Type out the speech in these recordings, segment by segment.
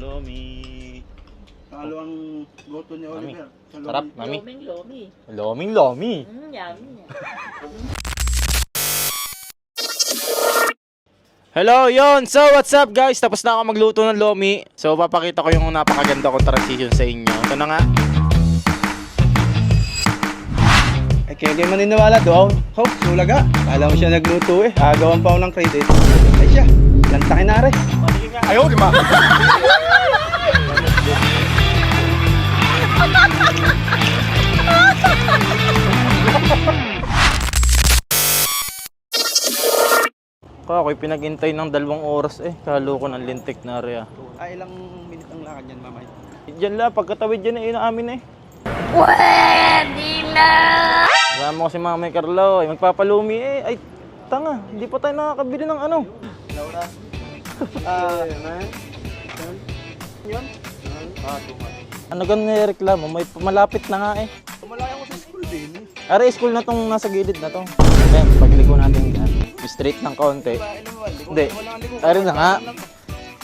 lomi. Talo ang goto ni. Oliver. Sa lomi. Sarap, mami. Loming lomi. Loming lomi. Mm, yummy. Hello, yon. So, what's up guys? Tapos na ako magluto ng lomi. So, papakita ko yung napakaganda kong transition sa inyo. Ito na nga. Ay, kaya kayo maniniwala doon. Ho, sulaga. Kala mo siya nagluto eh. Agawan pa ako ng credit. Ay siya, lantakin na rin. Ayaw, di ma. Ako, ako'y pinag-intay ng dalawang oras eh. Kalo ko ng lintik na rin ah. Ay, ilang minute ang lakad yan, mamay. Diyan la, pagkatawid dyan eh, inaamin eh. Pwede na! Wala mo kasi mamay Carlo, eh, magpapalumi eh. Ay, tanga, hindi pa tayo nakakabili ng ano. Laura. Ah, man. Yun? Ah. Ano ganun reklamo? May malapit na nga eh. Tumalaya ko sa school din. Are, school na tong nasa gilid na to. Ayan, pagligo natin. Straight ng konti. Hindi. Are na nga.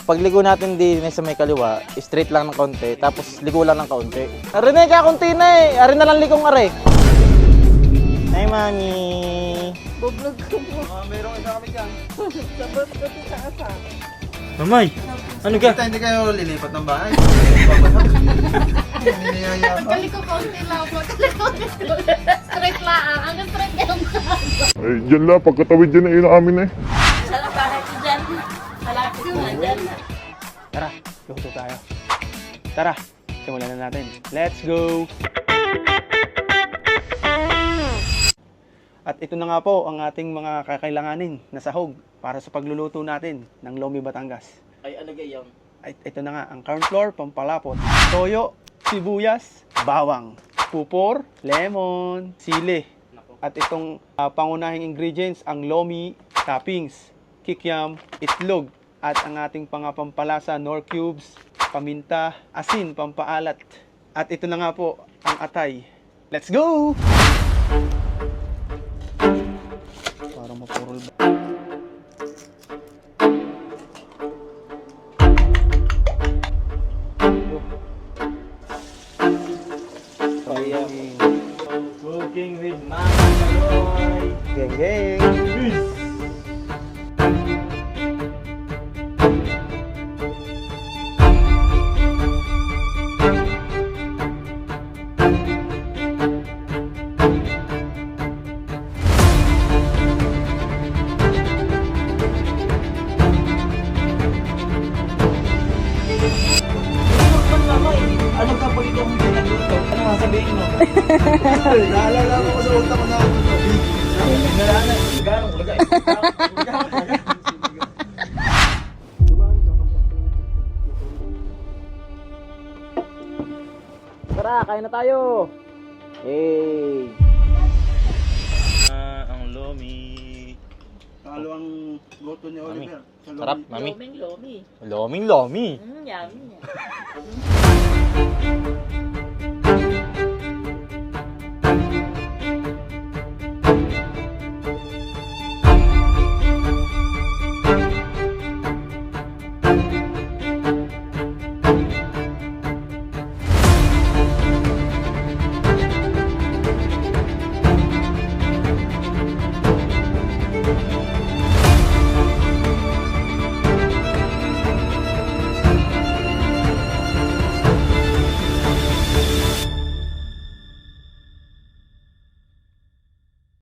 Pagligo natin din sa may kaliwa, straight lang ng konti, tapos ligo lang ng kaunti. Are na, kakunti na eh. Are na lang ligong are. Hi, mami. Bublog ko mo. Ah, meron isa kami dyan. Sabot ko si Kasa. Mamay, ano ka? Kita hindi kayo lilipat ng bahay. Hindi niyaya pa. Kali ko konti lang po. Kali ko straight lang. Ang straight lang. Ay, dyan lang, pagkatawid dyan na inaamin eh. Sa bahay ko dyan. Malapit na dyan. Tara, luto tayo. Tara, simulan na natin. Let's go! At ito na nga po ang ating mga kakailanganin na sahog para sa pagluluto natin ng Lomi Batangas. Ay, ano gayon? Ay, ito na nga ang corn flour, pampalapot, toyo, sibuyas, bawang, pupor, lemon, sili. At itong ah, pangunahing ingredients, ang lomi, toppings, kikiam, itlog, at ang ating pangapampalasa, nor cubes, paminta, asin, pampaalat. At ito na nga po ang atay. Let's go! Cooking with Mama Kaloy. Geng geng! Ano ka pag ikaw masabihin mo? Naalala ko sa utak ko na Nalala, gano'ng kulagay. Tara, kain na tayo! Hey! Ah, ang lomi. Talo ang goto ni Mami. Oliver. Sa lomi. Sarap, mami. Loming lomi. Loming lomi. Mm, yummy.